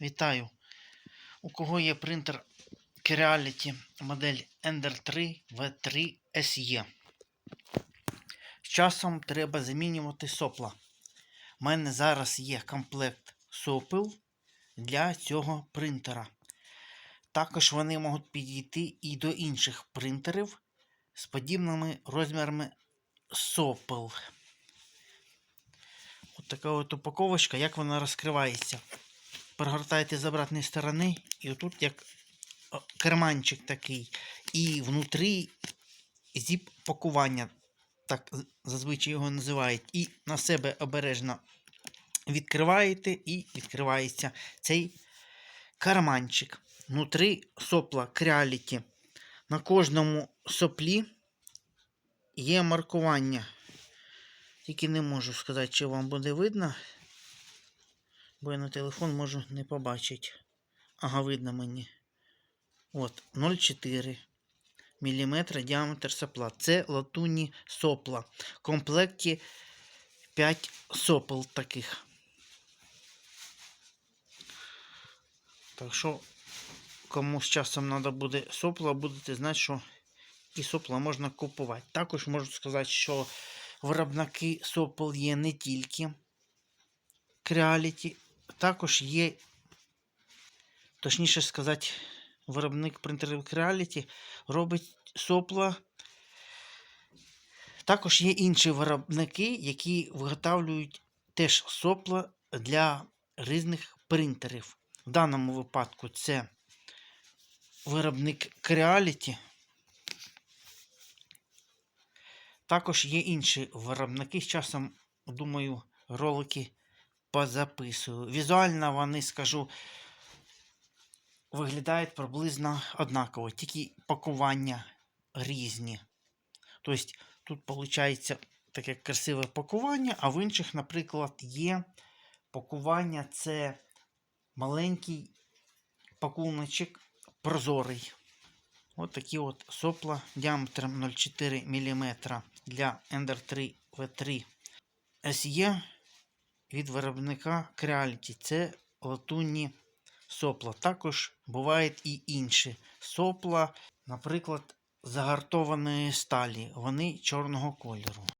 Вітаю! У кого є принтер Creality модель Ender 3 V3 SE. З часом треба замінювати сопла. У мене зараз є комплект сопел для цього принтера. Також вони можуть підійти і до інших принтерів з подібними розмірами сопел. От така от упаковочка, як вона розкривається. Прогортаєте з обратної сторони, і отут як о, карманчик такий. І внутрі зіп пакування, так зазвичай його називають. І на себе обережно відкриваєте і відкривається цей карманчик. Внутрі сопла Creality. На кожному соплі є маркування. Тільки не можу сказати, чи вам буде видно. Бо я на телефон можу не побачити. Ага, видно мені. От, 0,4 мм діаметр сопла. Це латунні сопла. В комплекті 5 сопел таких. Так що, кому з часом треба буде сопла, будете знати, що ті сопла можна купувати. Також можу сказати, що виробники сопел є не тільки Creality, також є, точніше сказати, виробник принтерів Creality робить сопла. Також є інші виробники, які виготовлюють теж сопла для різних принтерів. В даному випадку це виробник Creality. Також є інші виробники. З часом, думаю, ролики позаписую. Візуально вони, скажу, виглядають приблизно однаково, тільки пакування різні. Тобто тут виходить таке красиве пакування, а в інших, наприклад, є пакування це маленький пакуночок прозорий. От такі от сопла діаметром 0,4 мм для Ender 3 V3 SE від виробника Creality. Це латунні сопла. Також бувають і інші сопла, наприклад, загартованої сталі. Вони чорного кольору.